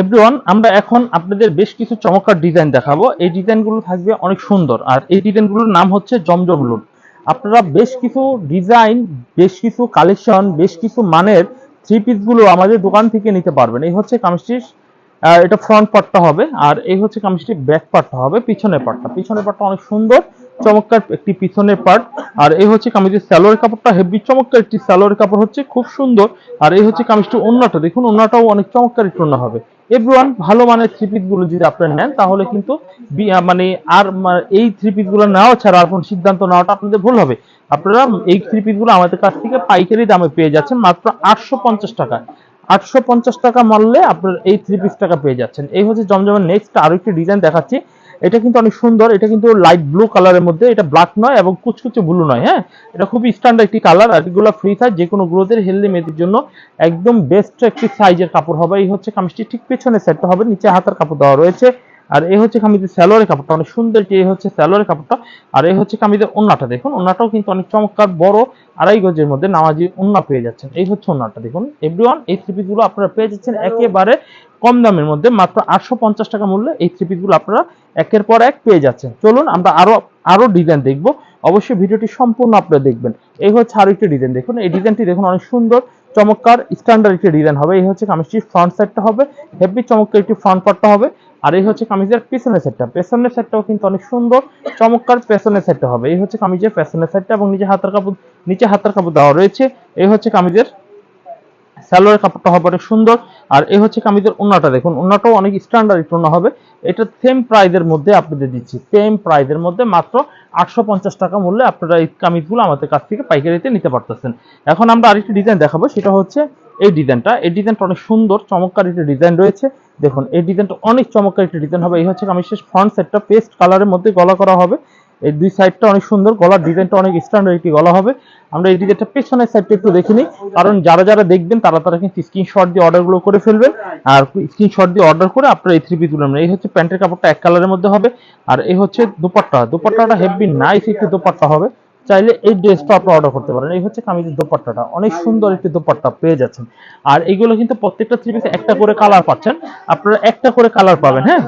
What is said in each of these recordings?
Everyone আমরা এখন আপনাদের বেশ কিছু চমৎকার ডিজাইন দেখাবো। এই ডিজাইনগুলো থাকবে অনেক সুন্দর। আর এই ডিজাইনগুলোর নাম হচ্ছে জমজম লুট। আপনারা বেশ কিছু ডিজাইন বেশ কিছু কালেকশন বেশ কিছু মানের থ্রি পিসগুলো আমাদের দোকান থেকে নিতে পারবেন। এই হচ্ছে কামিজটির এটা ফ্রন্ট পার্টটা হবে। আর এই হচ্ছে কামিজটির ব্যাক পার্টটা হবে, পিছনের পার্টটা পিছনের পার্টটা অনেক সুন্দর, চমৎকার একটি পিছনের পার্ট আর এই হচ্ছে কামিজের স্যালোয়ার কাপড়টা, হেভি চমৎকার একটি স্যালোয়ার কাপড় হচ্ছে, খুব সুন্দর। আর এই হচ্ছে কামিজটি অন্যটা দেখুন অন্যটাও অনেক চমৎকার একটু অন্য হবে। এভরিওয়ান ভালো মানের থ্রি পিসগুলো যদি আপনারা নেন, তাহলে কিন্তু মানে আর এই থ্রি পিসগুলো নেওয়া ছাড়া আর কোনো সিদ্ধান্ত নেওয়াটা আপনাদের ভুল হবে। আপনারা এই থ্রি পিসগুলো আমাদের কাছ থেকে পাইকারি দামে পেয়ে যাচ্ছেন মাত্র আটশো পঞ্চাশ টাকা। আটশো পঞ্চাশ টাকা মারলে আপনার এই থ্রি পিস টাকা পেয়ে যাচ্ছেন। এই হচ্ছে জমজমের নেক্সট আরও একটি ডিজাইন দেখাচ্ছি। এটা কিন্তু অনেক সুন্দর এটা কিন্তু লাইট ব্লু কালারের মধ্যে এটা ব্ল্যাক নয় এবং কুচকুচে ব্লু নয় হ্যাঁ? এটা খুবই স্ট্যান্ডার্ড একটি কালার আর এগুলো ফ্রি সাইজ যে কোনো গ্রোথের হেলদি মেয়েদের জন্য একদম বেস্ট একটি সাইজের কাপড় হবে। এই হচ্ছে কামিজটি ঠিক পেছনে সেটটা হবে নিচে হাতার কাপড় দেওয়া রয়েছে। আর এই হচ্ছে কামিজের স্যালোয়ারের কাপড়টা অনেক সুন্দর এই হচ্ছে স্যালোয়ারের কাপড়টা। আর এই হচ্ছে কামিজের ওন্নাটা দেখুন ওন্নাটাও কিন্তু অনেক চমৎকার বড় আড়াই গজের মধ্যে নামাজি ওন্না পেয়ে যাচ্ছেন। এই হচ্ছে ওন্নাটা দেখুন এভরিওয়ান এই থ্রি পিসগুলো আপনারা পেয়ে যাচ্ছেন। একেবারে কম দামের মধ্যে মাত্র আটশো পঞ্চাশ টাকা মূল্যে এই থ্রি পিসগুলো আপনারা একের পর এক পেয়ে যাচ্ছেন। চলুন আমরা আরও আরও ডিজাইন দেখব। অবশ্যই ভিডিওটি সম্পূর্ণ আপনারা দেখবেন। এই হচ্ছে আরও একটি ডিজাইন দেখুন, এই ডিজাইনটি দেখুন, অনেক সুন্দর, চমৎকার স্ট্যান্ডার্ড একটি ডিজাইন হবে। এই হচ্ছে কামিজটির ফ্রন্ট সাইডটা হবে হেভি চমৎকার একটি ফ্রন্ট পার্টটা হবে। আর এই হচ্ছে কামিজের পেছনের সেটটা পেছনের সেটটাও কিন্তু অনেক সুন্দর, চমৎকার পেছনের সেটটা হবে। এই হচ্ছে কামিজের পেছনের সেটটা এবং নিচে হাতের কাপড়, নিচে হাতের কাপড় দেওয়া রয়েছে। এই হচ্ছে কামিজের সালোয়ারের কাপড়টা হবে অনেক সুন্দর। আর এই হচ্ছে কামিজের ওন্নাটা দেখুন ওন্নাটাও অনেক স্ট্যান্ডার্ড একটু ওন্না হবে। এটা সেম প্রাইজের মধ্যে আপনাদের দিচ্ছি। সেম প্রাইজের মধ্যে মাত্র আটশো পঞ্চাশ টাকা মূল্যে আপনারা এই কামিজগুলো আমাদের কাছ থেকে পাইকারিতে নিতে পারতেছেন। এখন আমরা আরেকটি ডিজাইন দেখাবো। সেটা হচ্ছে এই ডিজাইনটা এই ডিজাইনটা অনেক সুন্দর, চমৎকার একটি ডিজাইন রয়েছে। দেখুন, এই ডিজাইনটা অনেক চমৎকার একটি ডিজাইন হবে। এই হচ্ছে কামিজের ফ্রন্ট সেটটা পেস্ট কালারের মধ্যে গলা করা হবে। এই দুই সাইডটা অনেক সুন্দর, গলার ডিজাইনটা অনেক স্ট্যান্ডার্ড একটি গলা হবে। আমরা এই ডিজাইনটা পেছনের সাইডটা একটু দেখে নিই, কারণ যারা যারা দেখবেন তারা তারা কিন্তু স্ক্রিনশট দিয়ে অর্ডারগুলো করে ফেলবেন। আর স্ক্রিনশট দিয়ে অর্ডার করে আপনারা এই থ্রি পিসগুলো নেবেন। এই হচ্ছে প্যান্টের কাপড়টা এক কালারের মধ্যে হবে, আর এই হচ্ছে দুপাট্টা। দুপাট্টাটা হেভি নাইস একটি দুপাট্টা হবে। চাইলে এই ড্রেসটা আপনারা অর্ডার করতে পারেন। এই হচ্ছে কামিজের দোপাট্টাটা। অনেক সুন্দর একটি দোপাট্টা পেয়ে যাচ্ছেন। আর এইগুলো কিন্তু প্রত্যেকটা থ্রি পিসে একটা করে কালার পাচ্ছেন। আপনারা একটা করে কালার পাবেন হ্যাঁ?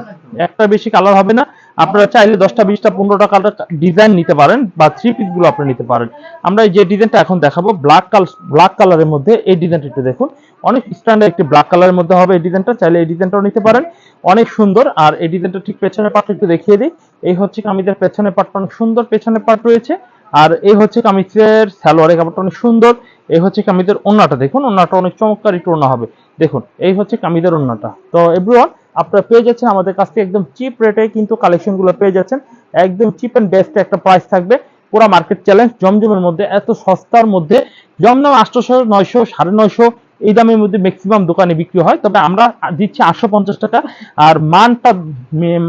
একটা বেশি কালার হবে না। আপনারা চাইলে দশটা, বিশটা, পনেরোটা কালার ডিজাইন নিতে পারেন বা থ্রি পিসগুলো আপনারা নিতে পারেন। আমরা এই যে ডিজাইনটা এখন দেখাবো ব্ল্যাক কালার ব্ল্যাক কালারের মধ্যে এই ডিজাইনটা একটু দেখুন। অনেক স্ট্যান্ডার্ড একটি ব্ল্যাক কালারের মধ্যে হবে এই ডিজাইনটা চাইলে এই ডিজাইনটাও নিতে পারেন। অনেক সুন্দর, আর এই ডিজাইনটা ঠিক পেছনের পার্টটা একটু দেখিয়ে দিই। এই হচ্ছে কামিজের পেছনের পার্টটা অনেক সুন্দর, পেছনের পার্ট রয়েছে। আর এই হচ্ছে কামিজের সালোয়ারের কাপড়টা অনেক সুন্দর। এই হচ্ছে কামিজের ওন্নাটা দেখুন ওন্নাটা অনেক চমৎকার একটু ওন্না হবে। দেখুন, এই হচ্ছে কামিজের ওন্নাটা তো এভরিওয়ান আপনারা পেয়ে যাচ্ছেন আমাদের কাছ থেকে একদম চিপ রেটে কিন্তু কালেকশনগুলো পেয়ে যাচ্ছেন। একদম চিপ এন্ড বেস্ট একটা প্রাইস থাকবে। পুরো মার্কেট চ্যালেঞ্জ জমজমের মধ্যে, এত সস্তার মধ্যে। জমজম আটশোশো, নয়শো, সাড়ে নয়শো এই দামের মধ্যে ম্যাক্সিমাম দোকানে বিক্রি হয়। তবে আমরা দিচ্ছি আটশো পঞ্চাশ টাকা। আর মানটা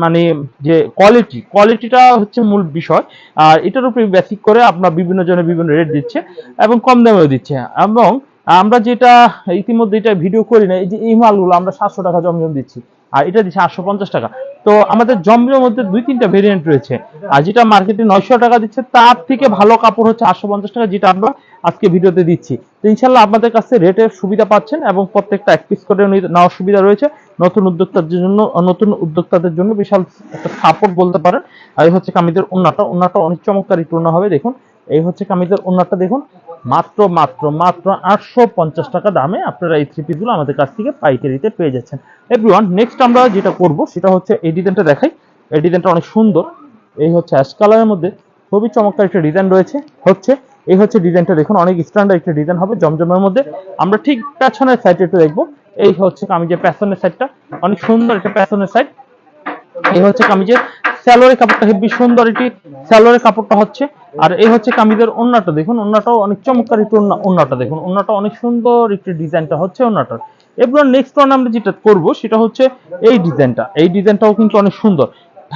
মানে যে কোয়ালিটি কোয়ালিটিটা হচ্ছে মূল বিষয়। আর এটার উপরে বেসিক করে আপনার বিভিন্ন জনের বিভিন্ন রেট দিচ্ছে এবং কম দামেও দিচ্ছে। এবং আমরা যেটা ইতিমধ্যে এটা ভিডিও করি না এই যে এই মালগুলো আমরা সাতশো টাকা জমজম দিচ্ছি। আর এটা দিচ্ছে আটশো পঞ্চাশ টাকা। তো আমাদের জমজমের মধ্যে দুই, তিনটা ভেরিয়েন্ট রয়েছে। আর যেটা মার্কেটে নয়শো টাকা দিচ্ছে, তার থেকে ভালো কাপড় হচ্ছে আটশো পঞ্চাশ টাকা, যেটা আমরা আজকে ভিডিওতে দিচ্ছি। তো ইনশাল্লাহ আপনাদের কাছে রেটের সুবিধা পাচ্ছেন এবং প্রত্যেকটা এক পিস করে নেওয়ার সুবিধা রয়েছে। নতুন উদ্যোক্তাদের জন্য, নতুন উদ্যোক্তাদের জন্য বিশাল একটা সাপোর্ট বলতে পারেন। আর এই হচ্ছে কামিদের উন্নাটা উন্নাটা অনেক চমৎকার উন্না হবে, দেখুন। এই হচ্ছে কামিদের উন্নাটা দেখুন। মাত্র মাত্র মাত্র আটশো পঞ্চাশ টাকা দামে আপনারা এই থ্রি পিসগুলো আমাদের কাছ থেকে পাইকারিতে পেয়ে যাচ্ছেন। এভরিওয়ান নেক্সট আমরা যেটা করব, সেটা হচ্ছে এই ডিজাইনটা দেখাই। এই ডিজাইনটা অনেক সুন্দর। এই হচ্ছে অ্যাশ কালারের মধ্যে খুবই চমৎকার একটা ডিজাইন রয়েছে। হচ্ছে, এই হচ্ছে ডিজাইনটা দেখুন, অনেক স্ট্যান্ডার্ড একটা ডিজাইন হবে জমজমের মধ্যে। আমরা ঠিক পেছনের সাইডে একটু দেখব। এই হচ্ছে কামিজের পেছনের সাইডটা অনেক সুন্দর একটা পেছনের সাইড এই হচ্ছে কামিজের স্যালোয়ারের কাপড়টা হেভি সুন্দর এটি। স্যালোয়ারের কাপড়টা হচ্ছে। আর এই হচ্ছে কামিজের ওন্নাটা। দেখুন, ওন্নাটাও অনেক চমৎকার একটু ওন্না- ওন্নাটা। দেখুন, ওন্নাটা অনেক সুন্দর একটি ডিজাইনটা হচ্ছে ওন্নাটার। এবার নেক্সট ওয়ান আমরা যেটা করব, সেটা হচ্ছে এই ডিজাইনটা। এই ডিজাইনটাও কিন্তু অনেক সুন্দর।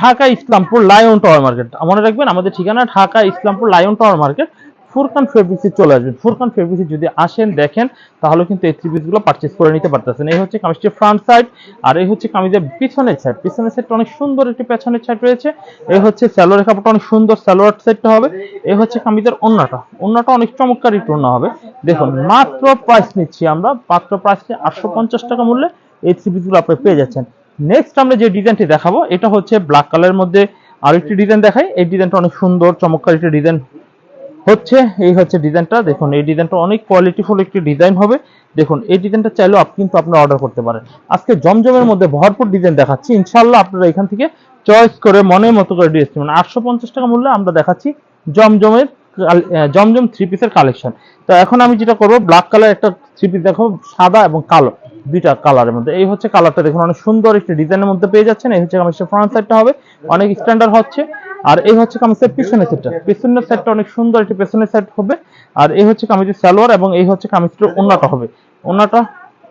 Dhaka Islampur lion tower market. মনে রাখবেন, আমাদের ঠিকানা Dhaka Islampur lion tower market. Furqan ফেব্রিক্সে চলে আসবেন। ফুরকান ফেব্রিক্সে যদি আসেন, দেখেন, তাহলে কিন্তু এই থ্রি পিসগুলো পারচেস করে নিতে পারতেছেন। এই হচ্ছে কামিজটির ফ্রন্ট সাইড আর এই হচ্ছে কামিজের পিছনের সাইড পিছনের সাইডটা অনেক সুন্দর একটি পেছনের সাইড রয়েছে। এই হচ্ছে স্যালোয়ারের কাপড়টা অনেক সুন্দর স্যালোয়ার সাইডটা হবে। এই হচ্ছে কামিজের ওন্নাটা। ওন্নাটা অনেক চমৎকার একটু হবে। দেখুন, মাত্র প্রাইস নিচ্ছি আমরা। মাত্র প্রাইস আটশো পঞ্চাশ টাকা মূল্যে এই থ্রি পিসগুলো আপনি পেয়ে যাচ্ছেন। নেক্সট আমরা যে ডিজাইনটি দেখাবো, এটা হচ্ছে ব্ল্যাক কালারের মধ্যে আরেকটি ডিজাইন দেখাই। এই ডিজাইনটা অনেক সুন্দর, চমৎকার একটি ডিজাইন হচ্ছে, এই হচ্ছে ডিজাইনটা। দেখুন, এই ডিজাইনটা অনেক কোয়ালিটিফুল একটি ডিজাইন হবে। দেখুন, এই ডিজাইনটা চাইলেও আপনি কিন্তু আপনারা অর্ডার করতে পারেন। আজকে জমজমের মধ্যে ভরপুর ডিজাইন দেখাচ্ছি। ইনশাল্লাহ আপনারা এখান থেকে চয়েস করে, মনের মতো করে ড্রেস নেবেন। আটশো পঞ্চাশ টাকা মূল্যে আমরা দেখাচ্ছি জমজমের জমজম থ্রি পিসের কালেকশন তো এখন আমি যেটা করব ব্ল্যাক কালার একটা থ্রি পিস দেখো, সাদা এবং কালো, দুইটা কালারের মধ্যে। এই হচ্ছে কালারটা দেখুন, অনেক সুন্দর একটি ডিজাইনের মধ্যে পেয়ে যাচ্ছেন। এই হচ্ছে কামিজের ফ্রন্ট সাইডটা হবে। অনেক স্ট্যান্ডার্ড হচ্ছে। আর এই হচ্ছে কামিজের পিছনের সেটটা পিছনের সেটটা অনেক সুন্দর একটি পেছনের সেট হবে। আর এই হচ্ছে কামিজের সালোয়ার এবং এই হচ্ছে কামিজটার ওন্নাটা হবে। ওন্নাটা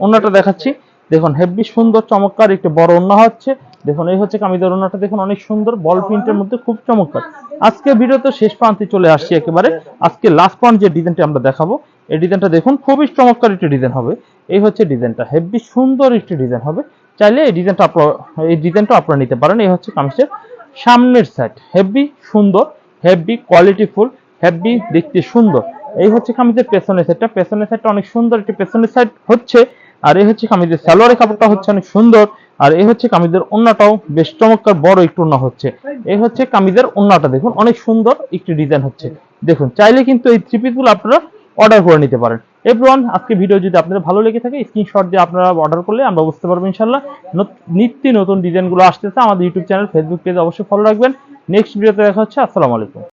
ওন্নাটা দেখাচ্ছি। দেখুন, হেভি সুন্দর, চমৎকার একটি বড় ওন্না হচ্ছে। দেখুন, এই হচ্ছে কামিজের ওন্নাটা দেখুন, অনেক সুন্দর বল প্রিন্টের মধ্যে খুব চমৎকার। আজকে ভিডিওতে শেষ প্রান্তে চলে আসছি একেবারে। আজকে লাস্ট পয়েন্ট যে ডিজাইনটা আমরা দেখাবো, এই ডিজাইনটা দেখুন, খুবই চমৎকার একটি ডিজাইন হবে। এই হচ্ছে ডিজাইনটা হেভি সুন্দর একটি ডিজাইন হবে। চাইলে এই ডিজাইনটা আপনার এই ডিজাইনটা আপনারা নিতে পারেন। এই হচ্ছে কামিজের সামনের সাইড হেভি সুন্দর হেভি কোয়ালিটিফুল হেভি দেখতে সুন্দর। এই হচ্ছে কামিজের পেছনের সাইডটা পেছনের সাইডটা অনেক সুন্দর। একটি পেছনের সাইড হচ্ছে, আর এই হচ্ছে কামিজের সালোয়ারের কাপড়টা হচ্ছে অনেক সুন্দর। আর এই হচ্ছে কামিজের ওন্নাটাও বেশ চমৎকার, বড় একটু ওন্না হচ্ছে। এই হচ্ছে কামিজের ওন্নাটা, দেখুন, অনেক সুন্দর একটি ডিজাইন হচ্ছে। দেখুন, চাইলে কিন্তু এই থ্রি পিসগুলো আপনারা অর্ডার করে নিতে পারেন। এভরিওয়ান আজকে ভিডিও যদি আপনাদের ভালো লেগে থাকে স্ক্রিনশট দিয়ে আপনারা অর্ডার করলে আমরা বুঝতে পারব ইনশাল্লাহ নত- নিত্য নতুন ডিজাইনগুলো আসতেছে আমাদের ইউটিউব চ্যানেল ফেসবুক পেজ অবশ্যই ফলো রাখবেন। নেক্সট ভিডিওতে দেখা হচ্ছে, আসসালামু আলাইকুম।